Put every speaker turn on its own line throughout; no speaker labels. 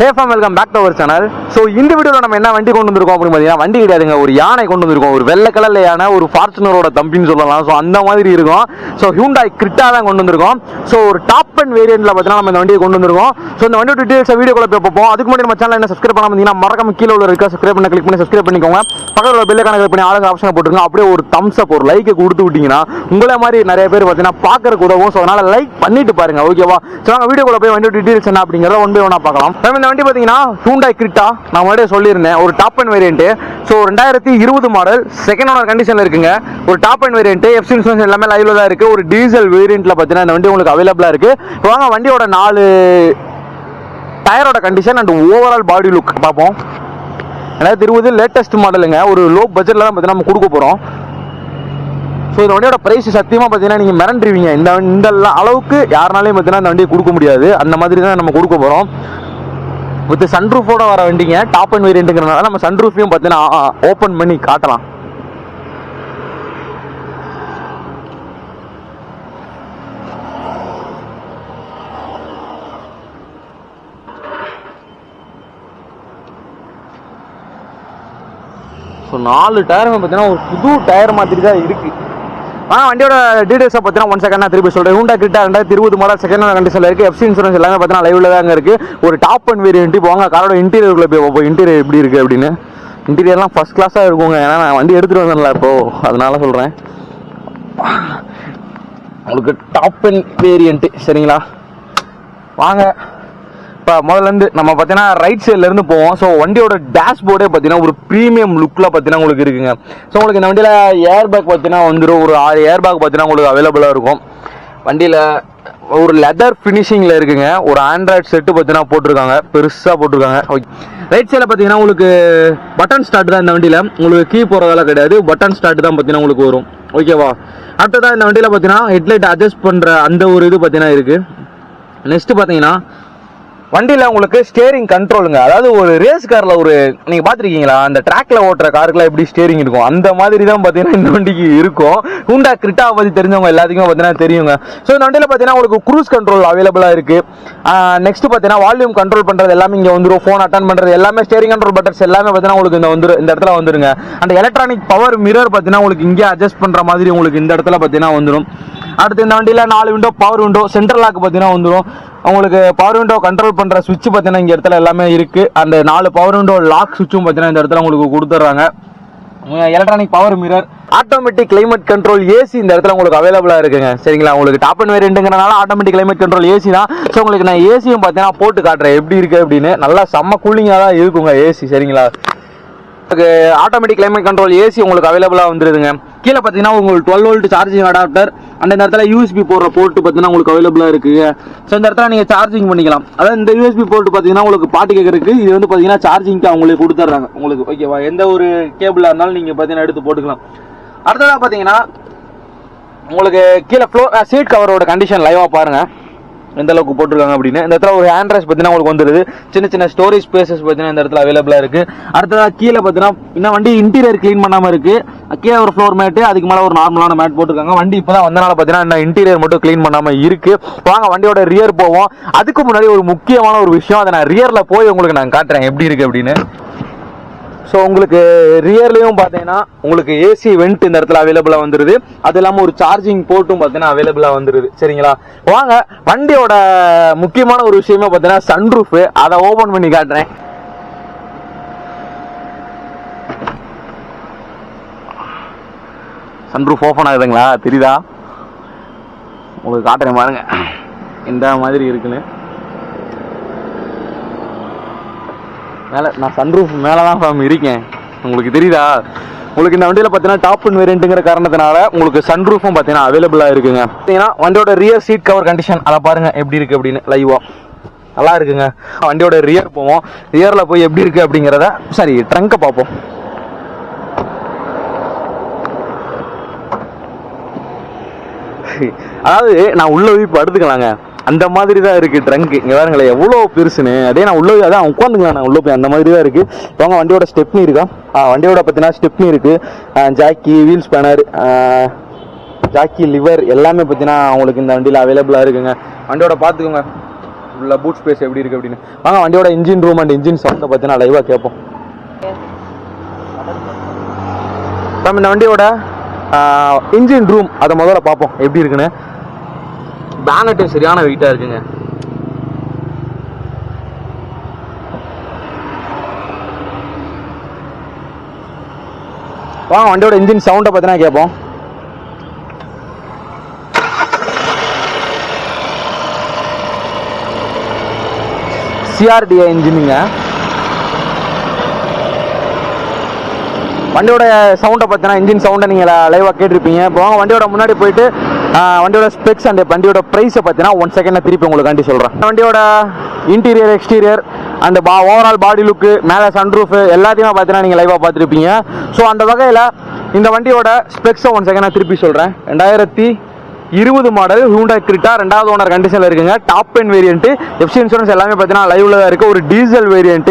Hey fam welcome back to our channel so இந்த வீடியோவில் நம்ம என்ன வண்டி கொண்டு வந்திருக்கோம் அப்படின்னு பார்த்தீங்கன்னா வண்டி கிடையாதுங்க. ஒரு யானை கொண்டு வந்திருக்கோம். ஒரு வெள்ளை கலர்ல யானை ஒரு ஃபார்ச்சுனரோட தம்பின்னு சொல்லலாம். ஸோ அந்த மாதிரி இருக்கும். ஸோ ஹியூண்டாய் கிரிட்டா தான் கொண்டு வந்திருக்கோம். ஸோ ஒரு டாப் அண்ட் வேரியண்ட்ல பார்த்தீங்கன்னா நம்ம இந்த வண்டியை கொண்டு வந்திருக்கோம். ஸோ இந்த வண்டியோட டீடைல்ஸ் வீடியோக்குள்ள போய் பார்ப்போம். அதுக்கு முன்னாடி நம்ம சேனல் என்ன சப்ஸ்கிரைப் பண்ண பார்த்தீங்கன்னா மறக்காம கீழே உள்ள இருக்க சப்ஸ்கிரைப் பண்ண கிளிக் பண்ணி சப்ஸ்கிரைப் பண்ணிக்கோங்க. பக்கத்தில் உள்ள பெல்லை கணக்கு பண்ணி ஆளுங்க ஆப்ஷன் போட்டுருங்க. அப்படியே ஒரு தம்ஸ் அப் ஒரு லைக்கை கொடுத்து விட்டீங்கன்னா உங்களே மாதிரி நிறைய பேர் பார்த்தீங்கன்னா பார்க்கறதுக்கு உதவும். ஸோ அதனால் லைக் பண்ணிட்டு பாருங்க ஓகேவா ஸோ நாங்கள் வீடியோக்குள்ள போய் வண்டியோட டீட்டெயில்ஸ் என்ன அப்படிங்கிறத ஒன் பை ஒன்றா பார்க்கலாம். நம்ம இந்த வண்டி பார்த்தீங்கன்னா ஹூண்டாய் கிரிட்டா நான் முன்னாடியே சொல்லியிருந்தேன். ஒரு டாப் அண்ட் வேரியன்ட் ஸோ ரெண்டாயிரத்தி இருபது மாடல் செகண்ட் ஓனர் கண்டிஷனில் இருக்குங்க. ஒரு top and variant FC insurance எல்லாமே லைவ்ல தான் இருக்குது ஒரு டீசல் வேரியண்ட்டில் பார்த்தீங்கன்னா இந்த வண்டி உங்களுக்கு அவைலபிளாக இருக்குது இப்போ வாங்க வண்டியோட நாலு டயரோட condition and overall body look பார்ப்போம். ரெண்டாயிரத்தி இருபது லேட்டஸ்ட் மாடலுங்க ஒரு லோ பட்ஜெட்டில் தான் பார்த்தீங்கன்னா நம்ம கொடுக்க போகிறோம் ஸோ இந்த வண்டியோட ப்ரைஸ் சத்தியமாக பார்த்தீங்கன்னா நீங்கள் மிரண்டுருவீங்க. இந்த இந்த அளவுக்கு யாருனாலையும் பார்த்தீங்கன்னா இந்த வண்டியை கொடுக்க முடியாது. அந்த மாதிரி தான் நம்ம கொடுக்க போகிறோம் வித் சன்ரூஃபோட வர வண்டிங்க டாப் அண்ட் வேரியண்ட்டுங்கிறனால நம்ம சன்ரூஃபையும் பார்த்தீங்கன்னா ஓப்பன் பண்ணி காட்டலாம். ஸோ நாலு டயருமே பார்த்தீங்கன்னா ஒரு புது டயர் மாதிரி தான் இருக்கு. ஆ வண்டியோட டீடைல்ஸை பார்த்தீங்கன்னா ஒன் செகண்ட் நான் திருப்பி சொல்கிறேன் ஹூண்டா கிட்ட ரெண்டாயிரத்தி இருபது மாடல் செகண்ட் கண்டிஷனில் இருக்குது எஃப்சி இன்சூரன்ஸ் எல்லாமே பார்த்தீங்கன்னா லைவ்ல தாங்க இருக்குது ஒரு டாப் அண்ட் வேரியன்ட் இப்போ வாங்க காரோட இன்டீரியருக்குள்ளே போய் பார்ப்போம். இன்டீரியர் எப்படி இருக்குது அப்படின்னு. இன்டீரியர்லாம் ஃபஸ்ட் கிளாஸாக இருக்குங்க. ஏன்னா நான் வண்டி எடுத்துகிட்டு வந்தேன்ல இப்போ. அதனால சொல்கிறேன் உங்களுக்கு டாப் அண்ட் வேரியண்ட்டு சரிங்களா? வாங்க. இப்போ முதல்லேருந்து நம்ம பார்த்தீங்கன்னா ரைட் சைட்லேருந்து போவோம். ஸோ வண்டியோட டேஷ்போர்டே பார்த்தீங்கன்னா ஒரு ப்ரீமியம் லுக்கில் பார்த்தீங்கன்னா உங்களுக்கு இருக்குங்க. ஸோ உங்களுக்கு இந்த வண்டியில் ஏர் பேக் பார்த்தீங்கன்னா வந்துடும் ஒரு ஆறு ஏர் பேக் பார்த்தீங்கன்னா உங்களுக்கு அவைலபிளாக இருக்கும். வண்டியில் ஒரு லெதர் ஃபினிஷிங்கில் இருக்குங்க. ஒரு ஆண்ட்ராய்ட் செட்டு பார்த்தீங்கன்னா போட்டிருக்காங்க. பெருசாக போட்டிருக்காங்க. ஓகே ரைட் சைடில் பார்த்தீங்கன்னா உங்களுக்கு பட்டன் ஸ்டார்ட் தான் இந்த வண்டியில். உங்களுக்கு கீ போகிறதெல்லாம் கிடையாது. பட்டன் ஸ்டார்ட் தான் பார்த்தீங்கன்னா உங்களுக்கு வரும். ஓகேவா அடுத்ததான் இந்த வண்டியில் பார்த்தீங்கன்னா ஹெட்லைட் அட்ஜஸ்ட் பண்ணுற அந்த ஒரு இது பார்த்தீங்கன்னா இருக்குது நெக்ஸ்ட்டு பார்த்தீங்கன்னா வண்டியில் உங்களுக்கு ஸ்டேரிங் கண்ட்ரோலுங்க அதாவது ஒரு ரேஸ் காரில் ஒரு நீங்கள் பார்த்துருக்கீங்களா? அந்த ட்ராக்ல ஓட்டுற காருக்குலாம் எப்படி ஸ்டேரிங் இருக்கும்? அந்த மாதிரி தான் பார்த்தீங்கன்னா இந்த வண்டிக்கு இருக்கும். ஹூண்டா கிரிட்டாவை பற்றி தெரிஞ்சவங்க எல்லாத்துக்குமே பார்த்தீங்கன்னா தெரியுங்க. ஸோ இந்த வண்டியில் பார்த்தீங்கன்னா உங்களுக்கு க்ரூஸ் கண்ட்ரோல் அவைலபிளாக இருக்குது நெக்ஸ்ட் பார்த்தீங்கன்னா வால்யூம் கண்ட்ரோல் பண்ணுறது எல்லாமே இங்கே வந்துடும் ஃபோன் அட்டன் பண்ணுறது எல்லாமே ஸ்டேரிங் கண்ட்ரோல் பட்டன்ஸ் எல்லாமே பார்த்தீங்கன்னா உங்களுக்கு இந்த வந்துரு இந்த இடத்துல வந்துருங்க. அந்த எலக்ட்ரானிக் பவர் மிரர் பார்த்தீங்கன்னா உங்களுக்கு இங்கே அட்ஜஸ்ட் பண்ணுற மாதிரி உங்களுக்கு இந்த இடத்துல பார்த்தீங்கன்னா வந்துடும் அடுத்து இந்த வண்டியில் நாலு window power window central lock பார்த்தீங்கன்னா வந்துடும் உங்களுக்கு பவர் விண்டோ கண்ட்ரோல் பண்ணுற சுவிட்ச் பார்த்தீங்கன்னா இந்த இடத்துல எல்லாமே இருக்குது அந்த நாலு பவர் விண்டோ லாக் சுவிட்சும் பார்த்தீங்கன்னா இந்த இடத்துல உங்களுக்கு கொடுத்துட்றாங்க electronic power mirror automatic climate control AC இந்த இடத்துல உங்களுக்கு அவைலபிளாக இருக்குங்க. சரிங்களா? உங்களுக்கு டாப் அண்ட் வேரியண்ட்டுங்கிறனால ஆட்டோமேட்டிக் கிளைமேட் கண்ட்ரோல் ஏசி தான். ஸோ உங்களுக்கு நான் ஏசியும் பார்த்தீங்கன்னா போட்டு காட்டுறேன். எப்படி இருக்குது அப்படின்னு. நல்லா செம்ம கூலிங்காக தான் இருக்குங்க ஏசி சரிங்களா? உங்களுக்கு ஆட்டோமேட்டிக் கிளைமேட் கண்ட்ரோல் ஏசி உங்களுக்கு அவைலபிளாக வந்துருதுங்க. கீழே பார்த்தீங்கன்னா உங்களுக்கு டுவெல் வோல்ட் சார்ஜிங் அடாப்டர் அந்த நேரத்தில் இடத்துல யூஎஸ்பி போடுற போர்ட்டு பார்த்தீங்கன்னா உங்களுக்கு அவைலபிளாக இருக்குது ஸோ இந்த இடத்துல நீங்கள் சார்ஜிங் பண்ணிக்கலாம். அதாவது இந்த யூஎஸ்பி போர்ட்டு பார்த்தீங்கன்னா உங்களுக்கு பாட்டு கேட்கறதுக்கு இது வந்து பார்த்தீங்கன்னா சார்ஜிங்க்கு அவங்களுக்கு கொடுத்துட்றாங்க. உங்களுக்கு ஓகேவா எந்த ஒரு கேபிளாக இருந்தாலும் நீங்கள் பார்த்தீங்கன்னா எடுத்து போட்டுக்கலாம். அடுத்ததாக பார்த்தீங்கன்னா உங்களுக்கு கீழே ஃப்ளோ சீட் கவரோட கண்டிஷன் லைவாக பாருங்கள் எந்த அளவுக்கு போட்டிருக்காங்க அப்படின்னு. இந்த இடத்துல ஒரு ஹேண்ட் ரெஸ்ட் பார்த்தீங்கன்னா உங்களுக்கு வந்துருது. சின்ன சின்ன ஸ்டோரேஜ் ஸ்பேசஸ் பார்த்தீங்கன்னா இந்த இடத்துல அவைலபிளாக இருக்குது அடுத்ததாக கீழே பார்த்தீங்கன்னா இன்னும் வண்டி இன்டீரியர் க்ளீன் பண்ணாமல் இருக்குது கீழே ஒரு ஃப்ளோர் மேட்டு அதுக்கு மேலே ஒரு நார்மலான மேட் போட்டிருக்காங்க. வண்டி இப்போ தான் வந்தனால பார்த்தீங்கன்னா என்ன இன்டீரியர் மட்டும் க்ளீன் பண்ணாமல் இருக்கு. வாங்க வண்டியோட ரியர் போவோம். அதுக்கு முன்னாடி ஒரு முக்கியமான ஒரு விஷயம் அதை நான் ரியரில் போய் உங்களுக்கு நான் காட்டுறேன். எப்படி இருக்குது அப்படின்னு. ஸோ உங்களுக்கு ரியர்லேயும் பார்த்தீங்கன்னா உங்களுக்கு ஏசி வெண்ட் இந்த இடத்துல அவைலபிளாக வந்துருது. அது இல்லாமல் ஒரு சார்ஜிங் போர்ட்டும் பார்த்தீங்கன்னா அவைலபிளாக வந்துருது. சரிங்களா? வாங்க வண்டியோட முக்கியமான ஒரு விஷயமே பார்த்தீங்கன்னா சன்ரூஃபு அதை ஓப்பன் பண்ணி காட்டுறேன். சன்ரூஃப் ஓப்பன் ஆகுதுங்களா? தெரியுதா? உங்களுக்கு காட்டுறேன் பாருங்க. எந்த மாதிரி இருக்குன்னு. மேலே நான் சன்ரூஃப் மேலே தான் ஃபேம் இருக்கேன். உங்களுக்கு தெரியுதா? உங்களுக்கு இந்த வண்டியில் பார்த்தீங்கன்னா டாப் அண்ட் வேரியண்ட்டுங்கிற காரணத்தினால உங்களுக்கு சன்ரூஃபும் பார்த்தீங்கன்னா அவைலபிளாக இருக்குங்க. பார்த்தீங்கன்னா வண்டியோட ரியர் சீட் கவர் கண்டிஷன் அதை பாருங்கள் எப்படி இருக்குது அப்படின்னு லைவாக நல்லா இருக்குங்க. வண்டியோட ரியர் போவோம். ரியரில் போய் எப்படி இருக்குது அப்படிங்கிறத சரி ட்ரங்கை பார்ப்போம். அதாவது நான் உள்ள போய் படுத்துக்கலாங்க. அந்த மாதிரி தான் இருக்கு ட்ரங்க் இங்க பாருங்களேன் எவ்வளோ பெருசுன்னு. அதே நான் உள்ள அதான் உட்காந்துக்கலாம் நான் உள்ள போய் அந்த மாதிரி தான் இருக்கு. வாங்க வண்டியோட ஸ்டெப்னி இருக்கா? வண்டியோட பார்த்தீங்கன்னா ஸ்டெப்னி இருக்கு. Jack wheel spanner jack lever எல்லாமே பார்த்தீங்கன்னா உங்களுக்கு இந்த வண்டியில் அவைலபிளாக இருக்குங்க. வண்டியோட பார்த்துக்கோங்க உள்ள பூட் ஸ்பேஸ் எப்படி இருக்கு அப்படின்னு. வாங்க வண்டியோட இன்ஜின் ரூம் அண்ட் இன்ஜின் சவுண்டை நான் லைவாக கேட்போம் நம்ம இந்த வண்டியோட இன்ஜின் ரூம் அதை முதல்ல பார்ப்போம். எப்படி இருக்குன்னு. பேனட்டு சரியான வெயிட்டாக இருக்குங்க. வாங்க வண்டியோட இன்ஜின் சவுண்டை பார்த்தீங்கன்னா கேட்போம். சிஆர்டிஏ இன்ஜினுங்க வண்டியோட சவுண்டை பார்த்தீங்கன்னா இன்ஜின் சவுண்டை நீங்கள் லைவாக கேட்டிருப்பீங்க. இப்போ வாங்க வண்டியோட முன்னாடி போயிட்டு வண்டியோட ஸ்பெக்ஸ் அண்ட் வண்டியோட ப்ரைஸை பார்த்தீங்கன்னா ஒன் செகண்ட் திருப்பி உங்களுக்கு உங்களுக்காண்டி சொல்கிறேன் வண்டியோட இன்டீரியர் எக்ஸ்டீரியர் அண்ட் பா ஓவரால் பாடி லுக்கு மேலே சன்ரூஃப் எல்லாத்தையுமே பார்த்தீங்கன்னா நீங்கள் லைவாக பார்த்துருப்பீங்க. ஸோ அந்த வகையில் இந்த வண்டியோட ஸ்பெக்ஸை ஒன் செகண்ட் திருப்பி சொல்கிறேன் ரெண்டாயிரத்தி இருபது மாடல் ஹூண்டா கிரிட்டா ரெண்டாவது ஓனர் கண்டிஷனில் இருக்குங்க. டாப் பென் வேரியன்ட் எஃப்சி இன்சூரன்ஸ் எல்லாமே பார்த்தீங்கன்னா லைவ்ல தான் இருக்குது ஒரு டீசல் வேரியன்ட்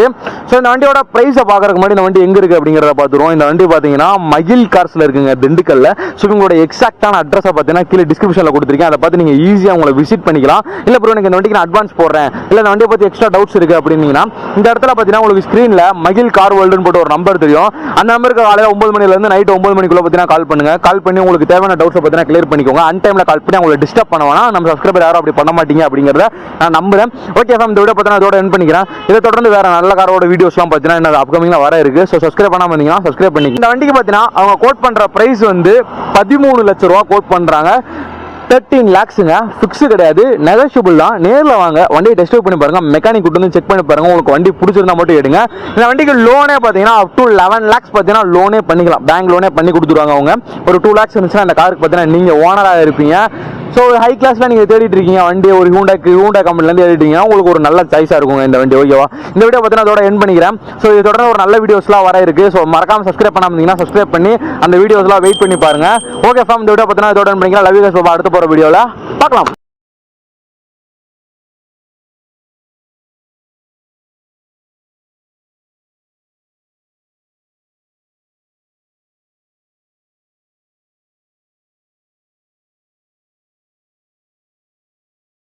ஸோ இந்த வண்டியோட ப்ரைஸை பார்க்கறதுக்கு முன்னாடி இந்த வண்டி எங்கே இருக்குது அப்படிங்கிறத பார்த்துருவோம். இந்த வண்டி பார்த்தீங்கன்னா மகில் கார்ஸில் இருக்குங்க திண்டுக்கல்ல. ஸோ உங்களோட எக்ஸாக்டான அட்ரஸை பார்த்தீங்கன்னா கீழே டிஸ்கிரிப்ஷனில் கொடுத்துருக்கேன். அதை பார்த்து நீங்கள் ஈஸியாக உங்களை விசிட் பண்ணிக்கலாம். இல்லை ப்ரோ எனக்கு இந்த வண்டிக்கு நான் அட்வான்ஸ் போடுறேன். இல்லை இந்த வண்டியை பற்றி எக்ஸ்ட்ரா டவுட்ஸ் இருக்குது அப்படின்னீங்கன்னா இந்த இடத்துல பார்த்தீங்கன்னா உங்களுக்கு ஸ்க்ரீனில் மகில் கார் வேர்ல்டுன்னு போட்டு ஒரு நம்பர் தெரியும். அந்த நம்பருக்கு காலையில் ஒன்பது மணிலேருந்து நைட் ஒம்பது மணிக்குள்ளே பார்த்தீங்கன்னா கால் பண்ணுங்கள் கால் பண்ணி உங்களுக்கு தேவையான டவுட்ஸை பார்த்தீங்கன்னா கிளியர் பண்ணிக்கோங்க. அன் டைமில் கால் பண்ணி அவங்களை டிஸ்டர்ப் பண்ண நம்ம சப்ஸ்கிரைபர் யாரும் அப்படி பண்ண மாட்டீங்க அப்படிங்கிறத நான் நம்புறேன். ஓகே ஃபேம் இந்த வீடியோ பார்த்தீங்கன்னா இதோட என் பண்ணிக்கிறேன். இதை தொடர்ந்து வேற நல்ல காரோட வீடியோஸ்லாம் பார்த்தீங்கன்னா என்ன அப்கமிங்ல வர இருக்கு. ஸோ சப்ஸ்கிரைப் பண்ணாம இருந்தீங்கன்னா சப்ஸ்கிரைப் பண்ணி இந்த வண்டிக்கு பார்த்தீங்கன்னா அவங்க கோட் பண்ற ப்ரைஸ் வந்து பதிமூணு லட்ச ரூபா கோட் பண்றாங்க. தேர்ட்டீன் லேக்ஸுங்க ஃபிக்ஸு கிடையாது. நெகோஷியபிள் தான். நேரில் வாங்க. வண்டியை டெஸ்ட் பண்ணி பாருங்கள் மெக்கானிக் கூட்டு வந்து செக் பண்ணி பாருங்க. உங்களுக்கு வண்டி பிடிச்சிருந்தா மட்டும் எடுங்க. இந்த வண்டிக்கு லோனே பார்த்தீங்கன்னா அப் டு லெவன் லேக்ஸ் பார்த்தீங்கன்னா லோனே பண்ணிக்கலாம். பேங்க் லோனே பண்ணி கொடுத்துருவாங்க அவங்க. ஒரு டூ லேக்ஸ் இருந்துச்சுன்னா அந்த காருக்கு பார்த்தீங்கன்னா நீங்கள் ஓனராக இருப்பீங்க. ஸோ ஹை கிளாஸில் நீங்கள் தேடிட்டு இருக்கீங்க வண்டி ஒரு ஹூண்டாக்கு ஹூண்டா கம்பெனிலேருந்து தேடிட்டீங்கன்னா உங்களுக்கு ஒரு நல்ல சாய்ஸாக இருக்குங்க இந்த வண்டி ஓகேவா இந்த வீடியோ பார்த்தீங்கன்னா அதோட என் பண்ணிக்கிறேன். ஸோ இது தொடர்ந்து ஒரு நல்ல வீடியோஸ்லாம் வர இருக்கு. ஸோ மறக்காமல் சப்ஸ்கிரைப் பண்ணாமல் சப்ஸ்கிரைப் பண்ணி அந்த வீடியோஸ்லாம் வெயிட் பண்ணி பாருங்க. ஓகே ஃபார்ம் இந்த வீடியோ பார்த்தீங்கன்னா இதோட end பண்ணிக்கலாம் லவ் யூஸ் அடுத்த போகிற வீடியோவில் பார்க்கலாம்.